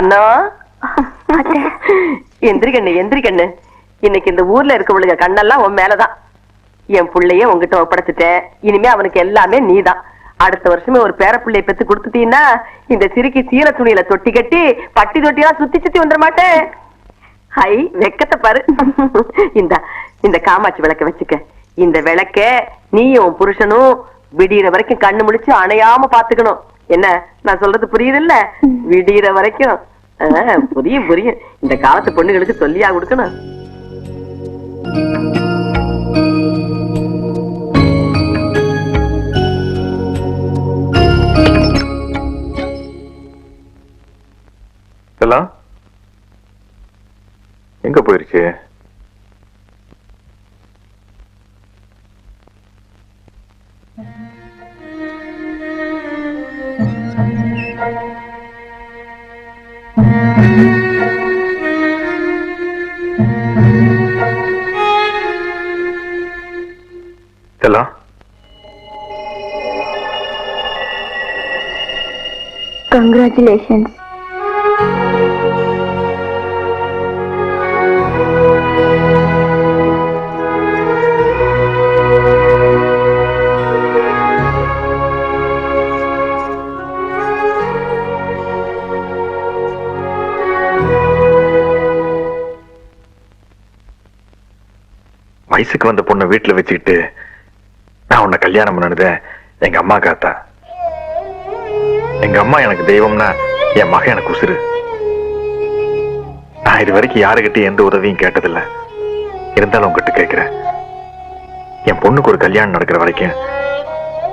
அண்ணா? அத்தை. எந்திரி கண்ணு எந்திரி கண்ணு இன்னைக்கு இந்த ஊர்ல இருக்கவளுங்க கண்ணெல்லாம் உன் மேலதான். என் புள்ளைய உன்கிட்ட ஒப்படைச்சிட்டேன் இனிமே அவனுக்கு எல்லாமே நீதான். அடுத்த வருஷமே ஒரு பேர பிள்ளைய பெத்து கொடுத்துட்டீன்னா இந்த சிறுக்கி சீல துணியில தொட்டி கட்டி பட்டி தொட்டியெல்லாம் சுத்தி சுத்தி வந்துட மாட்டேன். ஹை வெக்கத்தை பாரு. இந்த இந்த காமாட்சி விளக்க வச்சுக்க. இந்த விளக்க நீயும் உன் புருஷனும் விடியிற வரைக்கும் கண்ணு முழிச்சு அணையாம பாத்துக்கணும் என்ன நான் சொல்றது புரியுதுல்ல? விடியிற வரைக்கும். புரியும் புரியும். இந்த காலத்து பொண்ணுகளுக்கு சொல்லியா கொடுக்கணும். எங்க போயிருச்சு கங்க்ராச்சுலேஷன்ஸ் வயசுக்கு வந்த பொண்ணை வீட்டில் வச்சுக்கிட்டு நான் உன்னை கல்யாணம் பண்ணனத எங்க அம்மா காத்தா எங்க அம்மா எனக்கு தெய்வம்னா என் மகன் எனக்கு உசுரு நான் இது வரைக்கும் யாருகிட்டயும் எந்த உதவியும் கேட்டதில்லை. இருந்தாலும் உங்ககிட்ட கேட்கிறேன். என் பொண்ணுக்கு ஒரு கல்யாணம் நடக்கிற வரைக்கும்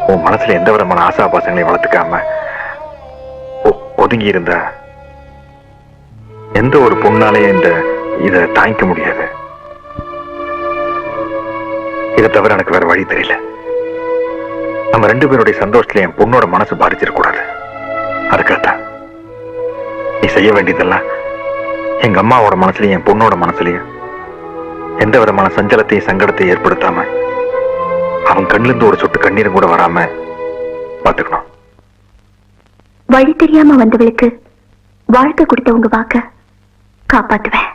உன் மனசுல எந்த விதமான ஆசாபாசங்களையும் வளர்த்துக்காம ஒ- ஒதுங்கி இருந்தா எந்த ஒரு பொண்ணாலையும் இந்த இதை தாங்கிக்க முடியாது. இதை தவிர எனக்கு வேற வழி தெரியல. நம்ம ரெண்டு பேருடைய சந்தோஷத்துல என் பொண்ணோட மனசு பாதிச்சிடக்கூடாது. அதுக்காகத்தான் நீ செய்ய வேண்டியதெல்லாம் எங்க அம்மாவோட மனசுலயும் என் பொண்ணோட மனசுலயும் எந்த விதமான சஞ்சலத்தையும் சங்கடத்தையும் ஏற்படுத்தாம அவன் கண்ணுல இருந்து ஒரு சொட்டு கண்ணீரும் கூட வராம பாத்துக்கணும் வழி தெரியாம வந்தவளுக்கு வாழ்க்கை கொடுத்த உங்க வாக்க காப்பாத்துவேன்.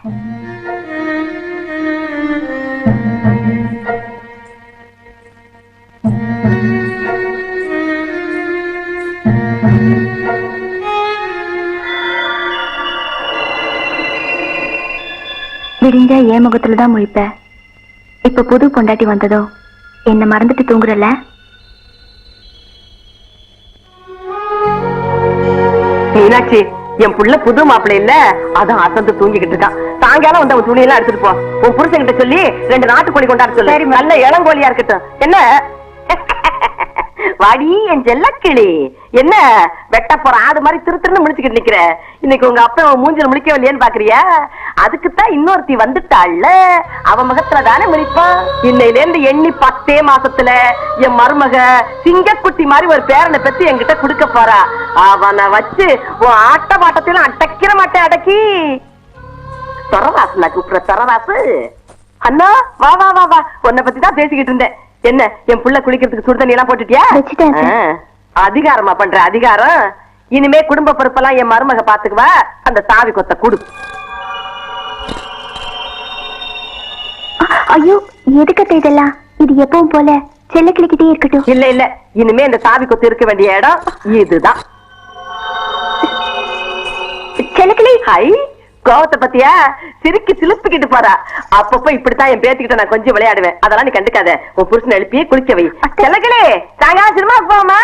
விடிஞ்சா என் முகத்துல தான் முழிப்ப. இப்ப புது பொண்டாட்டி வந்ததோ என்ன மறந்துட்டு தூங்குறல? மீனாட்சி என் புள்ள புது மாப்பிள்ளை இல்ல? அதான் அசந்து தூங்கிக்கிட்டு இருக்கான். சாயங்காலம் வந்து அவன் துணியெல்லாம் எடுத்துட்டு போ. உன் புருஷன் கிட்ட சொல்லி ரெண்டு நாட்டுக்கோழி கொண்டாட சொல்லு. நல்ல இளங்கோழியா இருக்கட்டும். என்ன? வாடி என் ஜெல்லக்கிளி. என்ன வெட்ட போற ஆடு மாதிரி திரு திருன்னு முடிச்சுக்கிட்டு நிக்கிற? இன்னைக்கு உங்க அப்பா உன் மூஞ்சில முடிக்கவில்லையேன்னு பாக்குறியா? அதுக்குத்தான் இன்னொருத்தி வந்துட்டாள்ல. அவ முகத்துல தானே முடிப்பான் இன்னையில இருந்து எண்ணி பத்தே மாசத்துல என் மருமக சிங்கக்குட்டி மாதிரி ஒரு பேரனை பெத்து என்கிட்ட கொடுக்க போறா. அவனை வச்சு உன் ஆட்ட பாட்டத்திலும் அடக்கிற மாட்டேன் அடக்கி. தரவாசு நான் கூப்பிடுற தரவாசு. அண்ணா வா வா வா வா. உன்னை பத்தி தான் பேசிக்கிட்டு இருந்தேன். என்ன என் புள்ள குளிக்கிறதுக்கு சுடு தண்ணி எல்லாம் போட்டுட்டியா அதிகாரமா பண்ற அதிகாரம்? இனிமே குடும்ப பொறுப்பெல்லாம் என் மருமக பாத்துக்குவா. அந்த சாவி கொத்த குடு. ஐயோ எதுக்கத்த இதெல்லாம்? இது எப்பவும் போல செல்ல கிளிக்கிட்டே இருக்கட்டும். இல்ல இல்ல. இனிமே இந்த சாவி கொத்து இருக்க வேண்டிய இடம் இதுதான். செல்லக்கிளி ஹை. கோவத்தை பத்தியா? சிரிக்கி சிலுப்பிக்கிட்டு போறா. அப்பப்ப இப்படித்தான் என் பேத்திக்கிட்ட நான் கொஞ்சம் விளையாடுவேன். அதெல்லாம் நீ கண்டுக்காத. உன் புருஷன் எழுப்பி குளிக்க வை. செல்லகளே சாயங்காலம் சினிமா போமா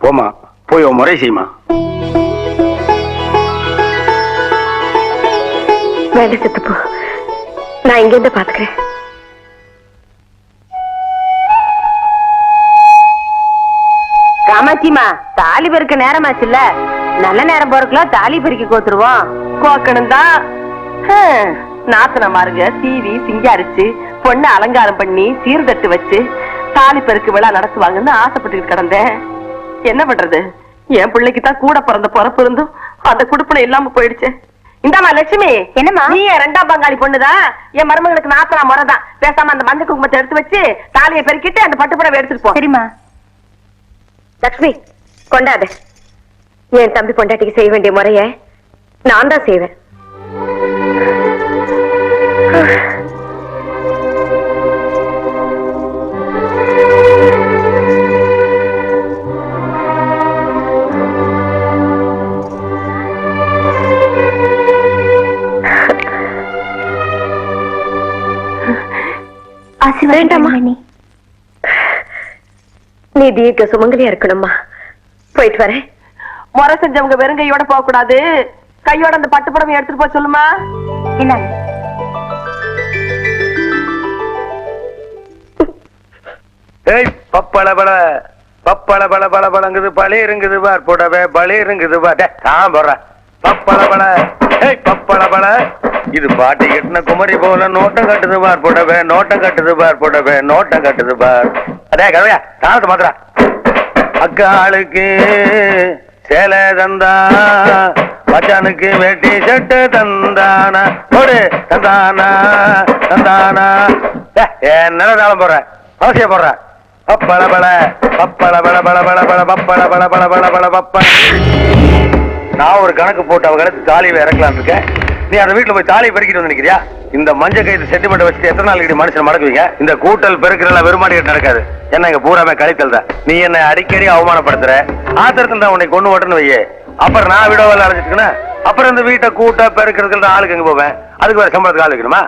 போமா போய் உன் முறை செய்யுமா வேலை செத்து போ நான் இங்க இருந்து பாத்துக்கிறேன் காமாட்சிமா தாலி பெருக்க நேரமாச்சுல்ல. நல்ல நேரம் போறதுக்குள்ள தாலி பெருக்கி கோத்துருவோம். கோக்கணும் தான் நாத்தன மாருங்க சீவி சிங்காரிச்சு பொண்ணு அலங்காரம் பண்ணி சீர்தட்டு வச்சு தாலி பெருக்கு விழா நடத்துவாங்கன்னு ஆசைப்பட்டுக்கிட்டு கிடந்தேன். என்ன பண்றது? என் பிள்ளைக்கு தான் கூட பிறந்த பிறப்பு இருந்தும் அந்த குடுப்பனை இல்லாம போயிடுச்சு. இந்தாமா லட்சுமி. என்னம்மா? நீ ரெண்டாம் பங்காளி பொண்ணுதான் என் மருமகளுக்கு நாத்தனா முறைதான். பேசாம அந்த மஞ்சள் குங்குமத்தை எடுத்து வச்சு தாலியை பெருக்கிட்டு அந்த பட்டுப்புடவை எடுத்துட்டு போ. சரிம்மா. லக்ஷ்மி கொண்டாடு. என் தம்பி பொண்டாட்டிக்கு செய்ய வேண்டிய முறைய நான் தான் செய்வேன். பண்ணுங்க நீ. தீர்க்க சுமங்கலியா இருக்கணும்மா. போயிட்டு வரேன். முறை செஞ்சவங்க வெறும் கையோட போக கூடாது கையோட அந்த பட்டுப்புடவை எடுத்துட்டு போக சொல்லுமா? இந்தாங்க. ஏய் பப்பள பல பப்பள பல பல பழங்குது பழி இருங்குது பார் புடவை பழி இருங்குது பார். டேய், நான் போடுறேன். பப்பள பல ஏய் பப்பள பல இது பாட்டி கட்டின குமரி போல நோட்டம் கட்டுது பார் புடவை நோட்டம் கட்டுது பார் புடவை நோட்டம் கட்டுது பார். அடே கதையா தாளத்தை மாத்திரா அக்காளுக்கு சேலை தந்தா மச்சானுக்கு வேட்டி சட்டு தந்தானா? போடு தந்தானா தந்தானா? என்ன தாளம் போடுற? அவசிய போடுற? பப்பள பல பப்பள பல பல பல பல பப்பள பல பல பல பல பப்ப நான் ஒரு கணக்கு போட்டு அவ கணக்கு தாலியை இறக்கலாம் இருக்கேன். நீ அந்த வீட்டுல போய் தாலியை பெருக்கிட்டு வந்து நிக்கிறியா? இந்த மஞ்ச கைது செட்டிமெண்ட் வச்சுட்டு எத்தனை நாளைக்கு மனுஷன் மடக்குவீங்க? இந்த கூட்டல் பெருக்கிறல வெறுமாடிக்கிட்டு நடக்காது. என்ன இங்க பூராமே கழித்தல் தான். நீ என்ன அடிக்கடி அவமானப்படுத்துற? ஆத்திரத்தில் தான் உன்னை கொண்டு ஓட்டுன்னு வையே. அப்புறம் நான் விடவில் அழைச்சிட்டுக்கணும் அப்புறம் இந்த வீட்டை கூட்ட பெருக்கிறதுக்கு ஆளுக்கு எங்க போவேன்? அதுக்கு வேற சம்பளத்துக்கு ஆள் வைக்கணுமா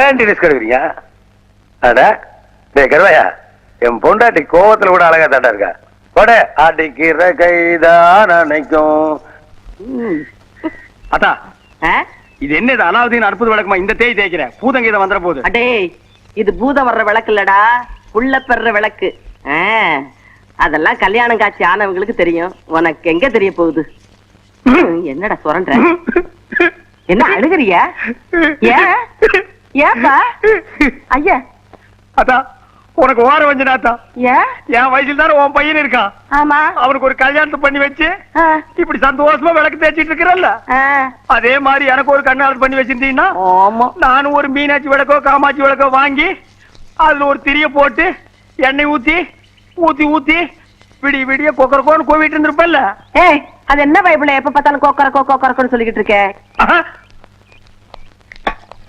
ஏன்டி ரிஸ்க் எடுக்கிறீங்க? அட டேய் கருவாயா? என் பொண்டாட்டி கோவத்துல கூட அழகா தாண்டா இருக்கா. கொட அடிக்கிற கைதான் நினைக்கும் அத்தா இது என்னது? அலாவுதீன் அற்புத விளக்கமா? இந்த தேய் தேய்க்கிறேன். பூதங்கீதை வந்துட போகுது அடே இது பூதம் வர்ற விளக்கு இல்லடா. புள்ள பெற விளக்கு. அதெல்லாம் கல்யாணம் காட்சி ஆனவங்களுக்கு தெரியும். உனக்கு எங்க தெரிய போகுது? என்னடா சுரண்ட என்ன அழுகுறியா? ஏப்பா ஐயா. அத்தா உனக்கு ஓர வஞ்சனாத்தா ஏன் என் வயசுல தானே உன் பையன் இருக்கான். ஆமா. அவனுக்கு ஒரு கல்யாணத்தை பண்ணி வச்சு இப்படி சந்தோஷமா விளக்கு தேய்ச்சிட்டு இருக்கிறல்ல. அதே மாதிரி எனக்கு ஒரு கண்ணால் பண்ணி வச்சிருந்தீங்கன்னா ஆமா. நானும் ஒரு மீனாட்சி விளக்கோ காமாட்சி விளக்கோ வாங்கி அதுல ஒரு திரிய போட்டு எண்ணெய் ஊத்தி ஊத்தி ஊத்தி விடிய விடிய கொக்கரக்கோன்னு கோவிட்டு இருந்திருப்பல்ல ஏய் அது என்ன பைபிள்? எப்ப பார்த்தாலும் கோக்கரக்கோ கோக்கரக்கோன்னு சொல்லிக்கிட்டு இருக்க.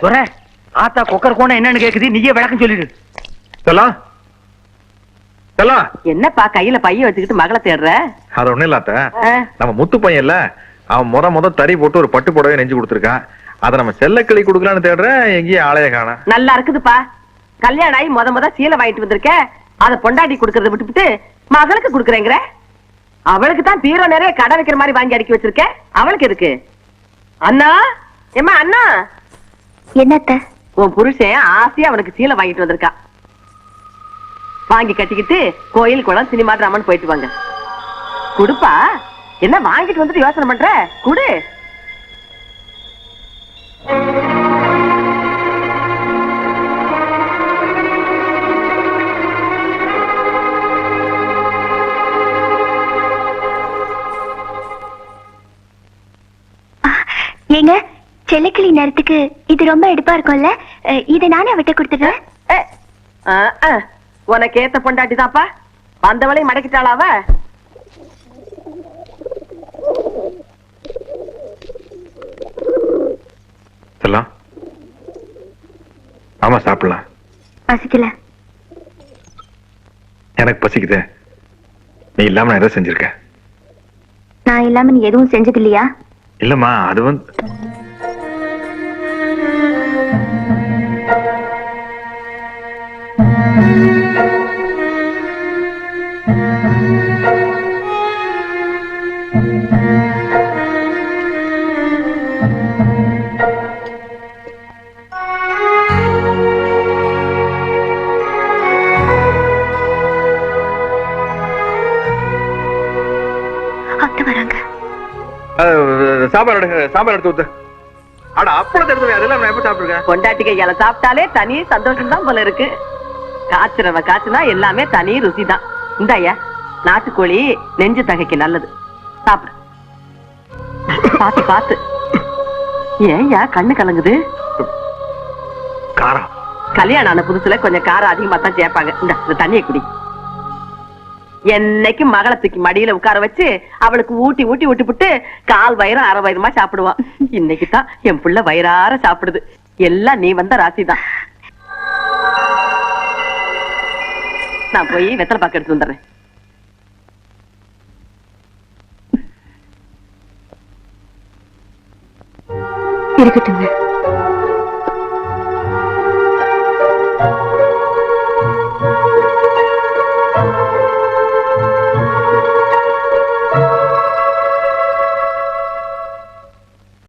துற ஆத்தா கொக்கரக்கோன்னா என்னன்னு கேக்குது? நீயே விளக்கம் சொல்லிடு. செல்லாம் செல்லாம் என்னப்பா கையில பைய வச்சுக்கிட்டு மகளை தேடுற? அது ஒண்ணும் இல்லாத. நம்ம முத்து பையன்ல அவன் முத முத தறி போட்டு ஒரு பட்டு புடவை நெஞ்சு கொடுத்துருக்கான். அதை நம்ம செல்லக்கிளி கொடுக்கலான்னு தேடுறேன் எங்கேயும் ஆளைய காண. நல்லா இருக்குதுப்பா. கல்யாணம் ஆகி முத முத சீலை வாங்கிட்டு வந்திருக்க. அத பொண்டாட்டி கொடுக்கறத விட்டுவிட்டு மகளுக்கு கொடுக்குறேங்கிற? அவளுக்கு தான் பீரோ நிறைய கடை வைக்கிற மாதிரி வாங்கி அடுக்கி வச்சிருக்க. அவளுக்கு இருக்கு அண்ணா? ஏம்மா அண்ணா? என்னத்த? உன் புருஷன் ஆசையா அவனுக்கு சீலை வாங்கிட்டு வந்திருக்கா வாங்கி கட்டிக்கிட்டு கோயில் குளம் சினிமா டிராமான்னு போயிட்டு வாங்க. குடுப்பா. என்ன வாங்கிட்டு வந்துட்டு யோசனை பண்ற? குடு. ஏங்க செல்லக்கிளி நேரத்துக்கு இது ரொம்ப எடுப்பா இருக்கும்ல? இதை நானே விட்டு கொடுத்துடுறேன். உனக்கு ஏத்த பொண்டாட்டி தாப்பா வந்தவளையும் மடக்கிட்டாளாவ? செல்லாம். ஆமா சாப்பிடலாம். பசிக்கல. எனக்கு பசிக்குது. நீ இல்லாம நான் எதை செஞ்சிருக்கேன்? நான் இல்லாம நீ எதுவும் செஞ்சது இல்லையா இல்லம்மா அது வந்து சாம்பார் எடுங்க சாம்பார் எடுத்து ஊத்து. அட அப்பளத்தை எடுத்து அதெல்லாம் நான் எப்ப சாப்பிட்டுருக்கேன் பொண்டாட்டி கையால சாப்பிட்டாலே தனி சந்தோஷம் தான் போல இருக்கு. காய்ச்சறவ காய்ச்சுனா எல்லாமே தனி ருசி தான் இந்தாயா நாட்டுக்கோழி நெஞ்சு தகைக்கு நல்லது. சாப்பிடு. பாத்து பாத்து. ஏன்யா கண்ணு கலங்குது? காரம். கல்யாணம் ஆன புதுசுல கொஞ்சம் காரம் அதிகமா தான் சேர்ப்பாங்க. இந்த இந்த தண்ணியை குடி. என்னைக்கு மகளை தூக்கி மடியில உட்கார வச்சு அவளுக்கு ஊட்டி ஊட்டி ஊட்டி விட்டு கால் வயிறும் அரை வயிறுமா சாப்பிடுவான் இன்னைக்கு தான் என் புள்ள வயிறார சாப்பிடுது. எல்லாம் நீ வந்த ராசி தான். நான் போய் வெத்தலை பாக்க எடுத்து வந்துடுறேன். இருக்கட்டுங்க